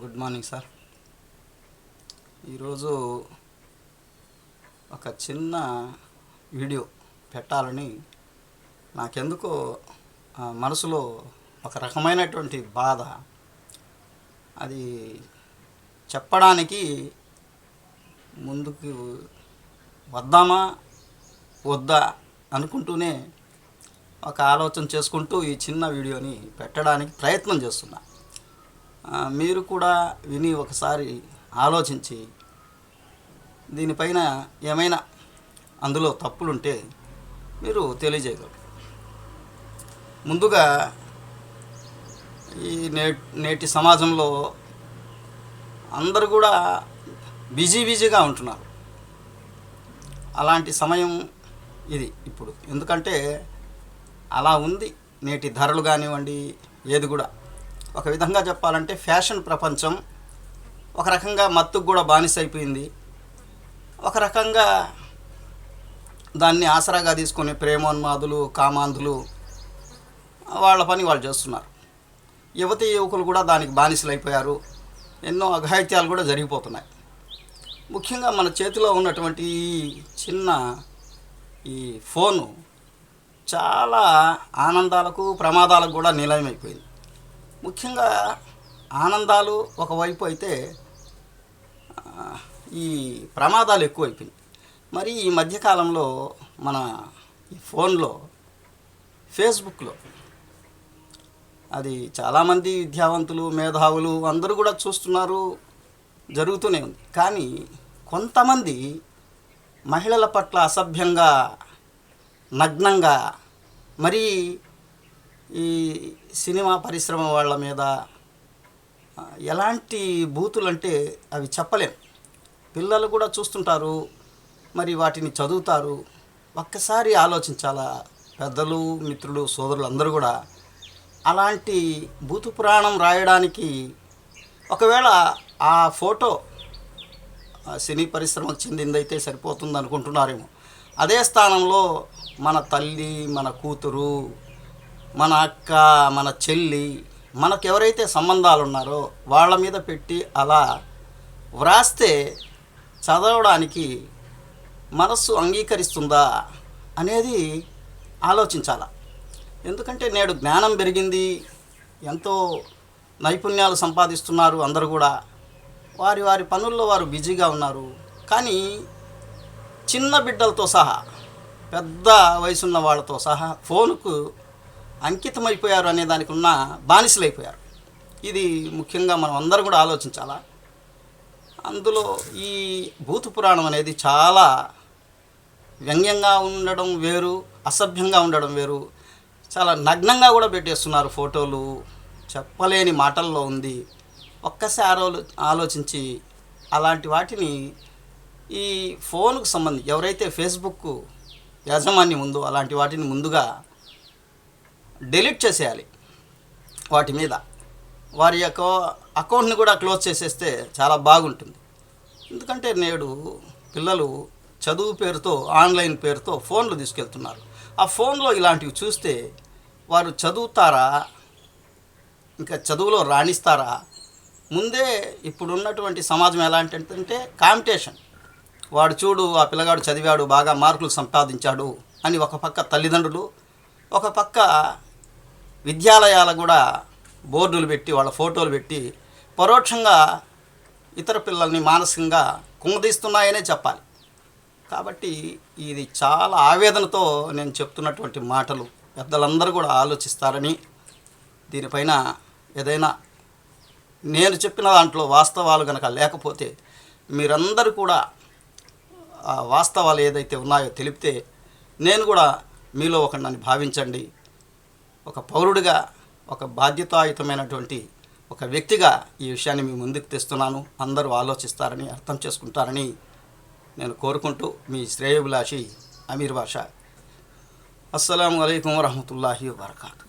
Good morning sir. ఈరోజు ఒక చిన్న వీడియో పెట్టాలని నాకెందుకో మనసులో ఒక రకమైనటువంటి బాధ. అది చెప్పడానికి ముందుకు వద్దామా వద్దా అనుకుంటూనే ఒక ఆలోచన చేసుకుంటూ ఈ చిన్న వీడియోని పెట్టడానికి ప్రయత్నం చేస్తున్నా. మీరు కూడా విని ఒకసారి ఆలోచించి దీనిపైన ఏమైనా అందులో తప్పులుంటే మీరు తెలియజేయగలరు. ముందుగా ఈ నే నేటి సమాజంలో అందరు కూడా బిజీ బిజీగా ఉంటున్నారు. అలాంటి సమయం ఇది ఇప్పుడు. ఎందుకంటే అలా ఉంది నేటి ధరలు కానివ్వండి ఏది కూడా. ఒక విధంగా చెప్పాలంటే ఫ్యాషన్ ప్రపంచం ఒక రకంగా మత్తుకు కూడా బానిస అయిపోయింది ఒక రకంగా దాన్ని ఆసరాగా తీసుకుని ప్రేమోన్మాదులు కామాంధులు వాళ్ళ పని వాళ్ళు చేస్తున్నారు. యువతి యువకులు కూడా దానికి బానిసలు అయిపోయారు ఎన్నో అఘాయిత్యాలు కూడా జరిగిపోతున్నాయి. ముఖ్యంగా మన చేతిలో ఉన్నటువంటి ఈ చిన్న ఈ ఫోను చాలా ఆనందాలకు ప్రమాదాలకు కూడా నిలయమైపోయింది. ముఖ్యంగా ఆనందాలు ఒకవైపు అయితే ఈ ప్రమాదాలు ఎక్కువైపోయింది మరి ఈ మధ్యకాలంలో మన ఈ ఫోన్లో ఫేస్బుక్లో అది చాలామంది విద్యావంతులు మేధావులు అందరూ కూడా చూస్తున్నారు జరుగుతూనే ఉంది. కానీ కొంతమంది మహిళల పట్ల అసభ్యంగా నగ్నంగా మరి ఈ సినిమా పరిశ్రమ వాళ్ళ మీద ఎలాంటి బూతులు అంటే అవి చెప్పలేం. పిల్లలు కూడా చూస్తుంటారు మరి వాటిని చదువుతారు. ఒక్కసారి ఆలోచించాలా? పెద్దలు మిత్రులు సోదరులు అందరూ కూడా అలాంటి భూతు పురాణం రాయడానికి ఒకవేళ ఆ ఫోటో సినీ పరిశ్రమకు చెందిందైతే సరిపోతుంది అనుకుంటున్నారేమో అదే స్థానంలో మన తల్లి మన కూతురు మన అక్క మన చెల్లి మనకు ఎవరైతే సంబంధాలు ఉన్నారో వాళ్ళ మీద పెట్టి అలా వ్రాస్తే చదవడానికి మనస్సు అంగీకరిస్తుందా అనేది ఆలోచించాల. ఎందుకంటే నేడు జ్ఞానం పెరిగింది ఎంతో నైపుణ్యాలు సంపాదిస్తున్నారు అందరూ కూడా. వారి వారి పనుల్లో వారు బిజీగా ఉన్నారు. కానీ చిన్న బిడ్డలతో సహా పెద్ద వయసున్న వాళ్ళతో సహా ఫోన్కు అంకితమైపోయారు అనే దానికి ఉన్న బానిసలైపోయారు. ఇది ముఖ్యంగా మనం అందరూ కూడా ఆలోచించాలా? అందులో ఈ భూత పురాణం అనేది చాలా వ్యంగ్యంగా ఉండడం వేరు అసభ్యంగా ఉండడం వేరు. చాలా నగ్నంగా కూడా పెట్టేస్తున్నారు ఫోటోలు. చెప్పలేని మాటల్లో ఉంది. ఒక్కసారి ఆలోచించి అలాంటి వాటిని ఈ ఫోన్కు సంబంధించి ఎవరైతే ఫేస్బుక్ యాజమాన్యం ఉందో అలాంటి వాటిని ముందుగా డిలీట్ చేసేయాలి వాటి మీద. వారి యొక్క అకౌంట్ని కూడా క్లోజ్ చేసేస్తే చాలా బాగుంటుంది. ఎందుకంటే నేడు పిల్లలు చదువు పేరుతో ఆన్లైన్ పేరుతో ఫోన్లు తీసుకెళ్తున్నారు. ఆ ఫోన్లో ఇలాంటివి చూస్తే వారు చదువుతారా? ఇంకా చదువులో రాణిస్తారా? ముందే ఇప్పుడున్నటువంటి సమాజం ఎలాంటి అంటే కాంపిటీషన్. వాడు చూడు ఆ పిల్లగాడు చదివాడు బాగా మార్కులు సంపాదించాడు అని ఒక పక్క తల్లిదండ్రులు ఒక పక్క విద్యాలయాలు కూడా బోర్డులు పెట్టి వాళ్ళ ఫోటోలు పెట్టి పరోక్షంగా ఇతర పిల్లల్ని మానసికంగా కుంగదీస్తున్నాయనే చెప్పాలి. కాబట్టి ఇది చాలా ఆవేదనతో నేను చెప్తున్నటువంటి మాటలు పెద్దలందరూ కూడా ఆలోచిస్తారని దీనిపైన ఏదైనా నేను చెప్పిన దాంట్లో వాస్తవాలు కనుక లేకపోతే మీరందరూ కూడా ఆ వాస్తవాలు ఏదైతే ఉన్నాయో తెలిపితే నేను కూడా మీలో ఒకరిని భావించండి. ఒక పౌరుడిగా ఒక బాధ్యతాయుతమైనటువంటి ఒక వ్యక్తిగా ఈ విషయాన్ని మీ ముందుకు తెస్తున్నాను. అందరూ ఆలోచిస్తారని అర్థం చేసుకుంటారని నేను కోరుకుంటూ మీ శ్రేయభిలాషి అమీర్ బాషా. అస్సలం అయికం వరహమతుల్లాహి వబర్కాతు